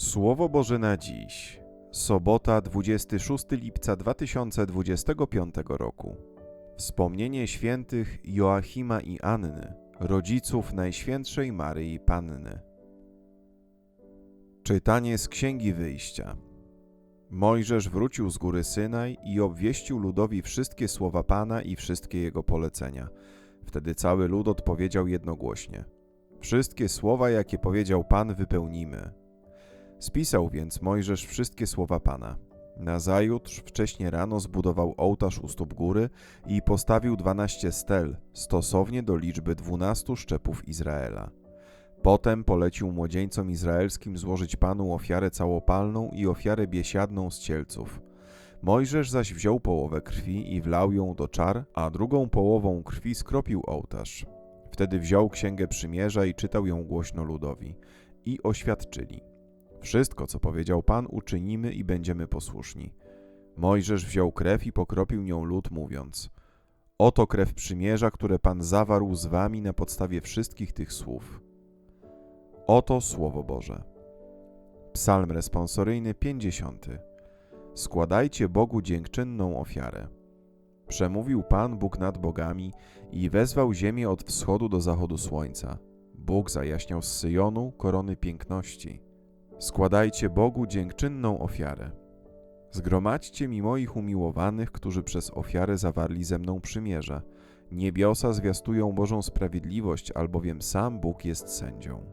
Słowo Boże na dziś. Sobota 26 lipca 2025 roku. Wspomnienie świętych Joachima i Anny, rodziców Najświętszej Maryi Panny. Czytanie z Księgi Wyjścia. Mojżesz wrócił z góry Synaj i obwieścił ludowi wszystkie słowa Pana i wszystkie jego polecenia. Wtedy cały lud odpowiedział jednogłośnie: Wszystkie słowa, jakie powiedział Pan, wypełnimy. Spisał więc Mojżesz wszystkie słowa Pana. Nazajutrz wcześnie rano zbudował ołtarz u stóp góry i postawił dwanaście stel, stosownie do liczby dwunastu szczepów Izraela. Potem polecił młodzieńcom izraelskim złożyć Panu ofiarę całopalną i ofiarę biesiadną z cielców. Mojżesz zaś wziął połowę krwi i wlał ją do czar, a drugą połową krwi skropił ołtarz. Wtedy wziął księgę przymierza i czytał ją głośno ludowi. I oświadczyli. Wszystko, co powiedział Pan, uczynimy i będziemy posłuszni. Mojżesz wziął krew i pokropił nią lud, mówiąc: Oto krew przymierza, które Pan zawarł z wami na podstawie wszystkich tych słów. Oto słowo Boże. Psalm responsoryjny 50. Składajcie Bogu dziękczynną ofiarę. Przemówił Pan Bóg nad bogami i wezwał ziemię od wschodu do zachodu słońca. Bóg zajaśniał z Syjonu korony piękności. Składajcie Bogu dziękczynną ofiarę. Zgromadźcie mi moich umiłowanych, którzy przez ofiarę zawarli ze mną przymierze. Niebiosa zwiastują Bożą sprawiedliwość, albowiem sam Bóg jest sędzią.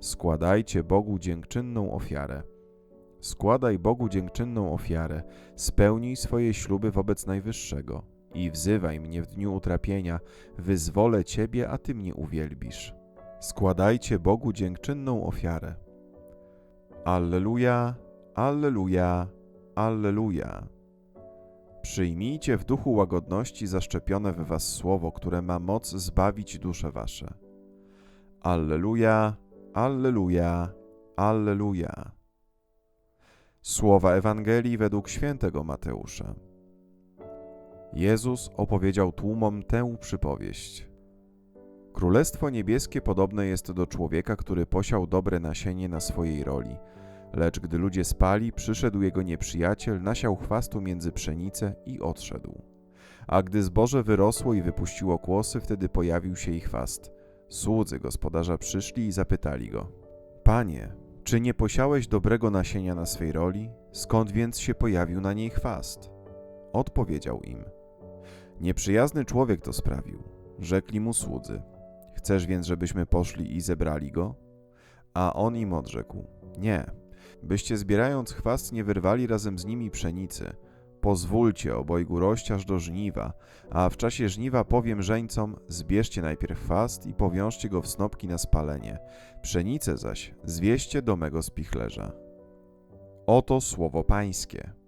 Składajcie Bogu dziękczynną ofiarę. Składaj Bogu dziękczynną ofiarę, spełnij swoje śluby wobec Najwyższego i wzywaj mnie w dniu utrapienia, wyzwolę Ciebie, a Ty mnie uwielbisz. Składajcie Bogu dziękczynną ofiarę. Alleluja, Alleluja, Alleluja. Przyjmijcie w duchu łagodności zaszczepione w was słowo, które ma moc zbawić dusze wasze. Alleluja, Alleluja, Alleluja. Słowa Ewangelii według świętego Mateusza. Jezus opowiedział tłumom tę przypowieść. Królestwo niebieskie podobne jest do człowieka, który posiał dobre nasienie na swojej roli. Lecz gdy ludzie spali, przyszedł jego nieprzyjaciel, nasiał chwastu między pszenicę i odszedł. A gdy zboże wyrosło i wypuściło kłosy, wtedy pojawił się ich chwast. Słudzy gospodarza przyszli i zapytali go: Panie, czy nie posiałeś dobrego nasienia na swej roli? Skąd więc się pojawił na niej chwast? Odpowiedział im: Nieprzyjazny człowiek to sprawił. Rzekli mu słudzy: Chcesz więc, żebyśmy poszli i zebrali go? A on im odrzekł: Nie, byście zbierając chwast nie wyrwali razem z nimi pszenicy. Pozwólcie obojgu rość aż do żniwa, a w czasie żniwa powiem żeńcom: zbierzcie najpierw chwast i powiążcie go w snopki na spalenie, pszenicę zaś zwieście do mego spichlerza. Oto słowo Pańskie.